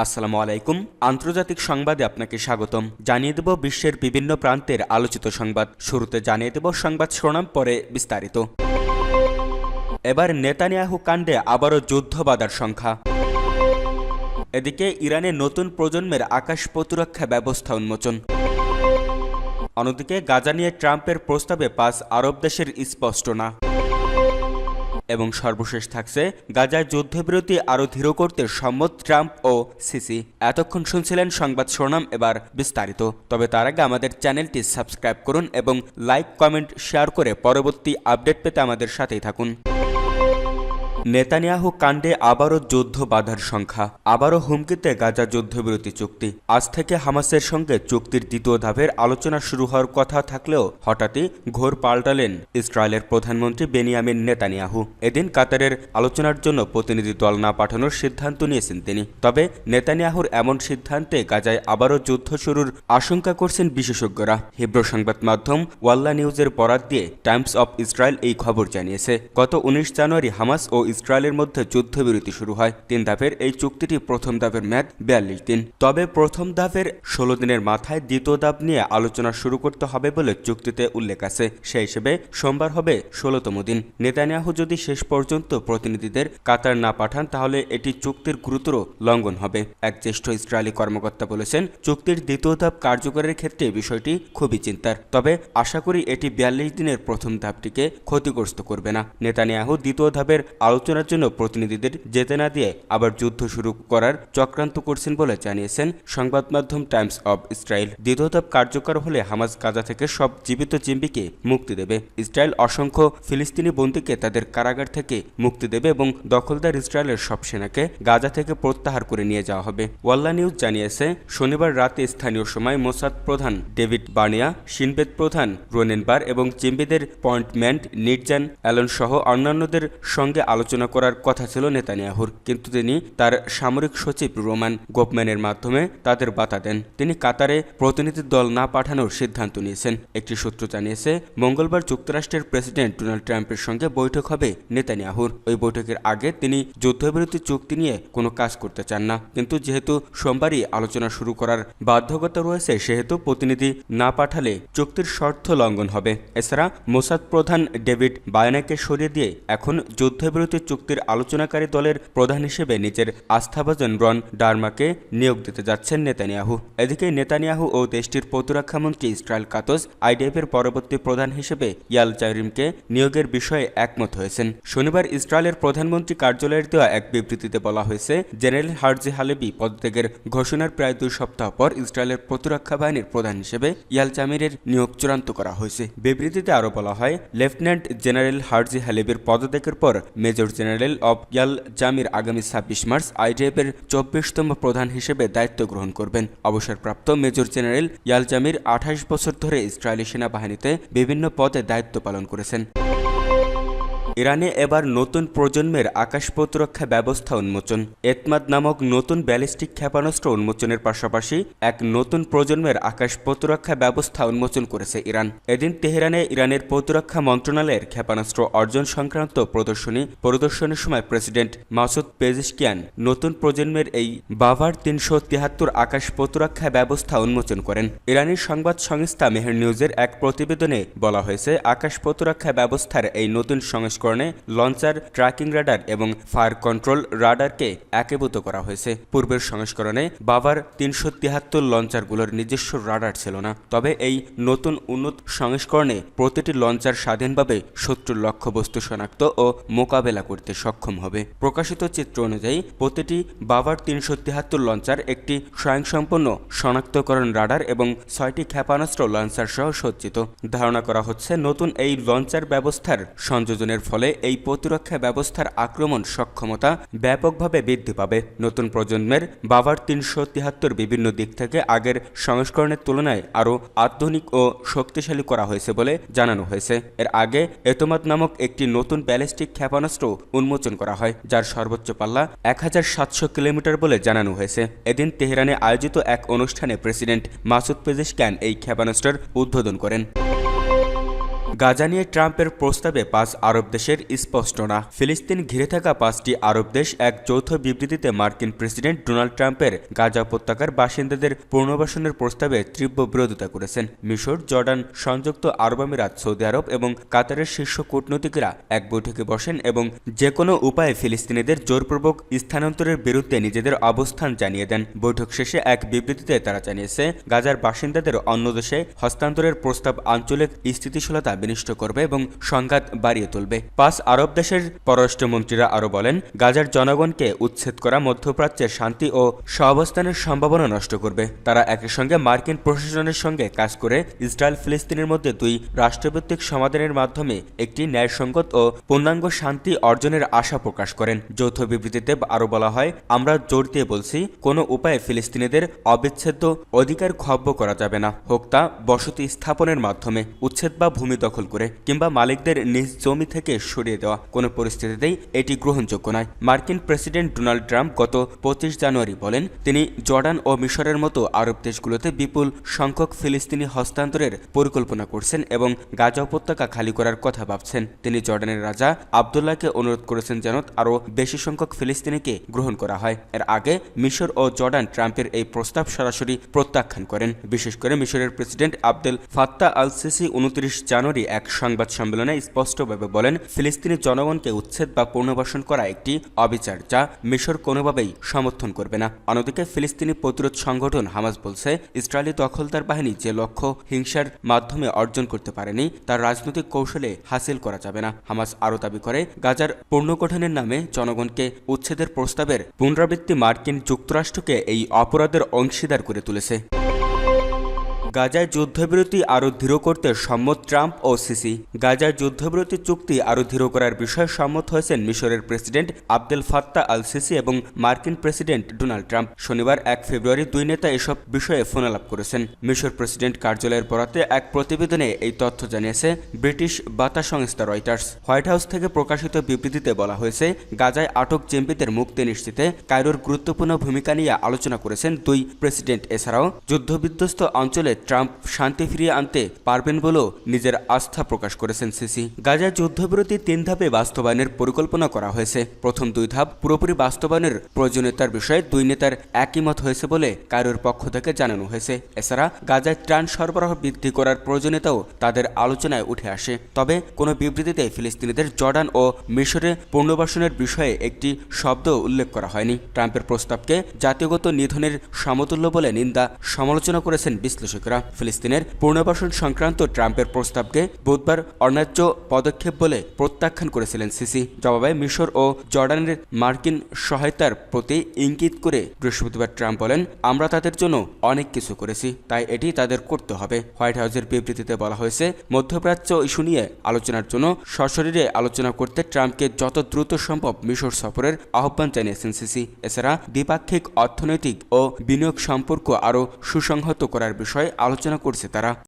আসসালামু আলাইকুম। আন্তর্জাতিক সংবাদে আপনাকে স্বাগতম। জানিয়ে দেব বিশ্বের বিভিন্ন প্রান্তের আলোচিত সংবাদ। শুরুতে জানিয়ে দেব সংবাদ শিরোনাম, পরে বিস্তারিত। এবার নেতানিয়াহু কাণ্ডে আবারও যুদ্ধ বাধার সংখ্যা। এদিকে ইরানের নতুন প্রজন্মের আকাশ প্রতিরক্ষা ব্যবস্থা উন্মোচন। অন্যদিকে গাজা নিয়ে ট্রাম্পের প্রস্তাবে পাঁচ আরব দেশের স্পষ্ট না। এবং সর্বশেষ থাকছে গাজার যুদ্ধবিরতি আরও ধীর করতে সম্মত ট্রাম্প ও সিসি। এতক্ষণ শুনছিলেন সংবাদ শিরোনাম, এবার বিস্তারিত। তবে তার আগে আমাদের চ্যানেলটি সাবস্ক্রাইব করুন এবং লাইক, কমেন্ট, শেয়ার করে পরবর্তী আপডেট পেতে আমাদের সাথেই থাকুন। নেতানিয়াহু কাণ্ডে আবারও যুদ্ধ বাধার সংখ্যা, আবারও হুমকিতে গাজা যুদ্ধবিরতি চুক্তি। আজ থেকে হামাসের সঙ্গে চুক্তির দ্বিতীয় ধাপের আলোচনা শুরু হওয়ার কথা থাকলেও হঠাৎই ঘোর পাল্টালেন ইসরায়েলের প্রধানমন্ত্রী বেনিয়ামিন নেতানিয়াহু। এদিন কাতারের আলোচনার জন্য প্রতিনিধি দল না পাঠানোর সিদ্ধান্ত নিয়েছেন তিনি। তবে নেতানিয়াহুর এমন সিদ্ধান্তে গাজায় আবারও যুদ্ধ শুরুর আশঙ্কা করছেন বিশেষজ্ঞরা। হিব্রু সংবাদ মাধ্যম ওয়াল্লা নিউজের বরাত দিয়ে টাইমস অব ইসরায়েল এই খবর জানিয়েছে। গত উনিশ জানুয়ারি হামাস ও ইসরায়েলের মধ্যে যুদ্ধবিরতি শুরু হয়। তিন ধাপের এই চুক্তিটি প্রথম ধাপের মেয়াদ বিয়াল্লিশ দিন। তবে প্রথম ধাপের ষোলো দিনের মাথায় দ্বিতীয় ধাপ নিয়ে আলোচনা শুরু করতে হবে বলে চুক্তিতে উল্লেখ আছে। সেই হিসেবে সোমবার হবে ষোলোতম দিন। নেতানিয়াহু যদি শেষ পর্যন্ত প্রতিনিধিদের কাতার না পাঠান, তাহলে এটি চুক্তির গুরুতর লঙ্ঘন হবে। এক জ্যেষ্ঠ ইসরায়েলি কর্মকর্তা বলেছেন, চুক্তির দ্বিতীয় ধাপ কার্যকরের ক্ষেত্রে বিষয়টি খুবই চিন্তার। তবে আশা করি এটি বিয়াল্লিশ দিনের প্রথম ধাপটিকে ক্ষতিগ্রস্ত করবে না। নেতানিয়াহু দ্বিতীয় ধাপের আলোচনার জন্য প্রতিনিধিদের যেতে না দিয়ে আবার যুদ্ধ শুরু করার চক্রান্ত করছেন বলে জানিয়েছেন সংবাদ মাধ্যম টাইমস অব ইসরায়েল। দ্বিতীয় কার্যকর হলে হামাজ গাজা থেকে সব জীবিত চিম্বিকে মুক্তি দেবে। ইসরায়েল অসংখ্য ফিলিস্তিনি বন্দীকে তাদের কারাগার থেকে মুক্তি দেবে এবং দখলদার ইসরায়েলের সব সেনাকে গাজা থেকে প্রত্যাহার করে নিয়ে যাওয়া হবে। ওয়াল্লা নিউজ জানিয়েছে, শনিবার রাতে স্থানীয় সময় মোসাদ প্রধান ডেভিড বার্নিয়া সিনবেদ প্রধান রোনেনবার এবং চিম্বিদের পয়েন্টমেন্ট নির্জান অ্যালন সহ অন্যান্যদের সঙ্গে আলোচনা করার কথা ছিল নেতানিয়াহুর, কিন্তু তিনি তার সামরিক সচিব রোমান গোপম্যানের মাধ্যমে তাদের বাতা দেন। তিনি কাতারে প্রতিনিধি দল না পাঠানোর সিদ্ধান্ত নিয়েছেন। একটি সূত্র জানিয়েছে, মঙ্গলবার যুক্তরাষ্ট্রের প্রেসিডেন্ট ডোনাল্ড ট্রাম্পের সঙ্গে বৈঠক হবে নেতানিয়াহুর। ওই বৈঠকের আগে তিনি যুদ্ধবিরতি চুক্তি নিয়ে কোনো কাজ করতে চান না। কিন্তু যেহেতু সোমবারই আলোচনা শুরু করার বাধ্যকতা রয়েছে, সেহেতু প্রতিনিধি না পাঠালে চুক্তির শর্ত লঙ্ঘন হবে। এছাড়া মোসাদ প্রধান ডেভিড বায়নাকে সরিয়ে দিয়ে এখন যুদ্ধবিরতি চুক্তির আলোচনাকারী দলের প্রধান হিসেবে নিজের আস্থাভাজন রন ডার্মাকে নিয়োগ দিতে যাচ্ছেন নেতানিয়াহু। এদিকে নেতানিয়াহু ও দেশটির প্রতিরক্ষামন্ত্রী ইসরায়েল কাতজ আইডিএফের পরবর্তী প্রধান হিসেবে ইয়াল জারিমকে নিয়োগের বিষয়ে একমত হয়েছেন। শনিবার ইসরায়েলের প্রধানমন্ত্রী কার্যালয়ের দেওয়া এক বিবৃতিতে বলা হয়েছে, জেনারেল হার্জি হালেবি পদত্যাগের ঘোষণার প্রায় দুই সপ্তাহ পর ইসরায়েলের প্রতিরক্ষা বাহিনীর প্রধান হিসেবে ইয়াল জামিরের নিয়োগ চূড়ান্ত করা হয়েছে। বিবৃতিতে আরও বলা হয়, লেফটেন্যান্ট জেনারেল হার্জি হালেবির পদত্যাগের পর মেজর জেনারেল অব ইয়াল জামির আগামী ছাব্বিশ মার্চ আইডিএফের চব্বিশতম প্রধান হিসেবে দায়িত্ব গ্রহণ করবেন। অবসরপ্রাপ্ত মেজর জেনারেল ইয়াল জামির আঠাশ বছর ধরে ইসরায়েলি সেনাবাহিনীতে বিভিন্ন পদে দায়িত্ব পালন করেছেন। ইরানে এবার নতুন প্রজন্মের আকাশ প্রতিরক্ষা ব্যবস্থা উন্মোচন। এতমাদ নামক নতুন ব্যালিস্টিক ক্ষেপণাস্ত্র উন্মোচনের পাশাপাশি এক নতুন প্রজন্মের আকাশ প্রতিরক্ষা ব্যবস্থা উন্মোচন করেছে ইরান। এদিন তেহরানে ইরানের প্রতিরক্ষা মন্ত্রণালয়ের ক্ষেপণাস্ত্র অর্জন সংক্রান্ত প্রদর্শনী পরিদর্শনের সময় প্রেসিডেন্ট মাসুদ পেজিশকিয়ান নতুন প্রজন্মের এই বাভার তিনশো তিয়াত্তর আকাশ প্রতিরক্ষা ব্যবস্থা উন্মোচন করেন। ইরানি সংবাদ সংস্থা মেহের নিউজের এক প্রতিবেদনে বলা হয়েছে, আকাশ প্রতিরক্ষা ব্যবস্থার এই নতুন সংস্করণ সংস্করণে লঞ্চার, ট্র্যাকিং রাডার এবং ফায়ার কন্ট্রোল রাডারকে একীভূত করা হয়েছে। পূর্বের সংস্করণে বাবার তিনশো তিয়াত্তর লঞ্চারগুলোর নিজস্ব রাডার ছিল না। তবে এই নতুন উন্নত সংস্করণে প্রতিটি লঞ্চার স্বাধীনভাবে শত্রুর লক্ষ্যবস্তু শনাক্ত ও মোকাবেলা করতে সক্ষম হবে। প্রকাশিত চিত্র অনুযায়ী, প্রতিটি বাবার তিনশো তিয়াত্তর লঞ্চার একটি স্বয়ংসম্পন্ন শনাক্তকরণ রাডার এবং ছয়টি ক্ষেপণাস্ত্র লঞ্চার সহ সজ্জিত। ধারণা করা হচ্ছে, নতুন এই লঞ্চার ব্যবস্থার সংযোজনের ফলে এই প্রতিরক্ষা ব্যবস্থার আক্রমণ সক্ষমতা ব্যাপকভাবে বৃদ্ধি পাবে। নতুন প্রজন্মের বাবার তিনশো তিয়াত্তর বিভিন্ন দিক থেকে আগের সংস্করণের তুলনায় আরও আধুনিক ও শক্তিশালী করা হয়েছে বলে জানানো হয়েছে। এর আগে এতমাদ নামক একটি নতুন ব্যালিস্টিক ক্ষেপণাস্ত্র উন্মোচন করা হয়, যার সর্বোচ্চ পাল্লা এক হাজার সাতশো কিলোমিটার বলে জানানো হয়েছে। এদিন তেহরানে আয়োজিত এক অনুষ্ঠানে প্রেসিডেন্ট মাসুদ পেজেশক্যান এই ক্ষেপণাস্ত্রের উদ্বোধন করেন। গাজা নিয়ে ট্রাম্পের প্রস্তাবে পাঁচ আরব দেশের স্পষ্ট না। ফিলিস্তিন ঘিরে থাকা পাঁচটি আরব দেশ এক যৌথ বিবৃতিতে মার্কিন প্রেসিডেন্ট ডোনাল্ড ট্রাম্পের গাজা উপত্যকার বাসিন্দাদের পুনর্বাসনের প্রস্তাবে তীব্র বিরোধিতা করেছেন। মিশর, জর্ডান, সংযুক্ত আরব আমিরাত, সৌদি আরব এবং কাতারের শীর্ষ কূটনীতিকরা এক বৈঠকে বসেন এবং যে কোনো উপায়ে ফিলিস্তিনিদের জোরপূর্বক স্থানান্তরের বিরুদ্ধে নিজেদের অবস্থান জানিয়ে দেন। বৈঠক শেষে এক বিবৃতিতে তারা জানিয়েছে, গাজার বাসিন্দাদের অন্য দেশে হস্তান্তরের প্রস্তাব আঞ্চলিক স্থিতিশীলতা বিনষ্ট করবে এবং সংঘাত বাড়িয়ে তুলবে। পাঁচ আরব দেশের পররাষ্ট্রমন্ত্রীরা আরও বলেন, গাজার জনগণকে উচ্ছেদ করা মধ্যপ্রাচ্যের শান্তি ও সহাবস্থানের সম্ভাবনা নষ্ট করবে। তারা একই সঙ্গে মার্কিন প্রশাসনের সঙ্গে কাজ করে ইসরায়েল ফিলিস্তিনের মধ্যে দুই রাষ্ট্রভিত্তিক সমাধানের মাধ্যমে একটি ন্যায়সঙ্গত ও পূর্ণাঙ্গ শান্তি অর্জনের আশা প্রকাশ করেন। যৌথ বিবৃতিতে আরও বলা হয়, আমরা জোর দিয়ে বলছি, কোনো উপায়ে ফিলিস্তিনিদের অবিচ্ছেদ্য অধিকার খর্ব করা যাবে না। হোক তা বসতি স্থাপনের মাধ্যমে উচ্ছেদ বা ভূমি দখল করে কিংবা মালিকদের নিজ জমি থেকে সরিয়ে দেওয়া কোনো পরিস্থিতিতেই এটি গ্রহণযোগ্য নয়। মার্কিন প্রেসিডেন্ট ডোনাল্ড ট্রাম্প গত পঁচিশ জানুয়ারি বলেন, তিনি জর্ডান ও মিশরের মতো আরব দেশগুলোতে বিপুল সংখ্যক ফিলিস্তিনি হস্তান্তরের পরিকল্পনা করছেন এবং গাজা উপত্যকা খালি করার কথা ভাবছেন। তিনি জর্ডানের রাজা আবদুল্লাহকে অনুরোধ করেছেন যেন আরও বেশি সংখ্যক ফিলিস্তিনিকে গ্রহণ করা হয়। এর আগে মিশর ও জর্ডান ট্রাম্পের এই প্রস্তাব সরাসরি প্রত্যাখ্যান করেন। বিশেষ করে মিশরের president Abdel Fattah al Sisi উনত্রিশ জানুয়ারি এক সংবাদ সম্মেলনে স্পষ্টভাবে বলেন, ফিলিস্তিনি জনগণকে উচ্ছেদ বা পুনর্বাসন করা একটি অবিচার যা মিশর কোনোভাবেই সমর্থন করবে না। অন্যদিকে ফিলিস্তিনি প্রতিরোধ সংগঠন হামাস বলছে, ইসরায়েলি দখলদার বাহিনী যে লক্ষ্য হিংসার মাধ্যমে অর্জন করতে পারেনি, তার রাজনৈতিক কৌশলে হাসিল করা যাবে না। হামাস আরও দাবি করে, গাজার পুনর্গঠনের নামে জনগণকে উচ্ছেদের প্রস্তাবের পুনরাবৃত্তি মার্কিন যুক্তরাষ্ট্রকে এই অপরাধের অংশীদার করে তুলেছে। গাজায় যুদ্ধবিরতি আরও দৃঢ় করতে সম্মত ট্রাম্প ও সিসি। গাজায় যুদ্ধবিরতি চুক্তি আরও দৃঢ় করার বিষয়ে সম্মত হয়েছেন মিশরের president Abdel Fattah al Sisi এবং মার্কিন প্রেসিডেন্ট ডোনাল্ড ট্রাম্প। শনিবার এক ফেব্রুয়ারি দুই নেতা এসব বিষয়ে ফোনালাপ করেছেন। মিশর প্রেসিডেন্ট কার্যালয়ের বরাতে এক প্রতিবেদনে এই তথ্য জানিয়েছে ব্রিটিশ বার্তা সংস্থা রয়টার্স। হোয়াইট হাউস থেকে প্রকাশিত বিবৃতিতে বলা হয়েছে, গাজায় আটক জেম্পিদের মুক্তি নিশ্চিতে কায়রোর গুরুত্বপূর্ণ ভূমিকা নিয়ে আলোচনা করেছেন দুই প্রেসিডেন্ট। এছাড়াও যুদ্ধবিধ্বস্ত অঞ্চলে ট্রাম্প শান্তি ফিরিয়ে আনতে পারবেন বলেও নিজের আস্থা প্রকাশ করেছেন সিসি। গাজায় যুদ্ধবিরতি তিন ধাপে বাস্তবায়নের পরিকল্পনা করা হয়েছে। প্রথম দুই ধাপ পুরোপুরি বাস্তবায়নের প্রয়োজনীয়তার বিষয়ে দুই নেতার একই মত হয়েছে বলে কায়রোর পক্ষ থেকে জানানো হয়েছে। এছাড়া গাজায় ত্রাণ সরবরাহ বৃদ্ধি করার প্রয়োজনীয়তাও তাদের আলোচনায় উঠে আসে। তবে কোনো বিবৃতিতে ফিলিস্তিনিদের জর্ডান ও মিশরে পুনর্বাসনের বিষয়ে একটি শব্দ উল্লেখ করা হয়নি। ট্রাম্পের প্রস্তাবকে জাতীয়গত নিধনের সমতুল্য বলে নিন্দা সমালোচনা করেছেন বিশ্লেষকরা। ফিলিস্তিনের পুনর্বাসন সংক্রান্ত ট্রাম্পের প্রস্তাবকে বুধবার অন্যায্য পদক্ষেপ বলে প্রত্যাখ্যান করেছিলেন সিসি। জবাবে মিশর ও জর্ডানের মার্কিন সহায়তার প্রতি ইঙ্গিত করে বৃহস্পতিবার ট্রাম্প বলেন, আমরা তাদের জন্য অনেক কিছু করেছি, তাই এটি তাদের করতে হবে। হোয়াইট হাউসের বিবৃতিতে বলা হয়েছে, মধ্যপ্রাচ্য ইস্যু নিয়ে আলোচনার জন্য সশরীরে আলোচনা করতে ট্রাম্পকে যত দ্রুত সম্ভব মিশর সফরের আহ্বান জানিয়েছেন সিসি। এছাড়া দ্বিপাক্ষিক অর্থনৈতিক ও বিনিয়োগ সম্পর্ক আরও সুসংহত করার বিষয়ে আলোচনা করছে তারা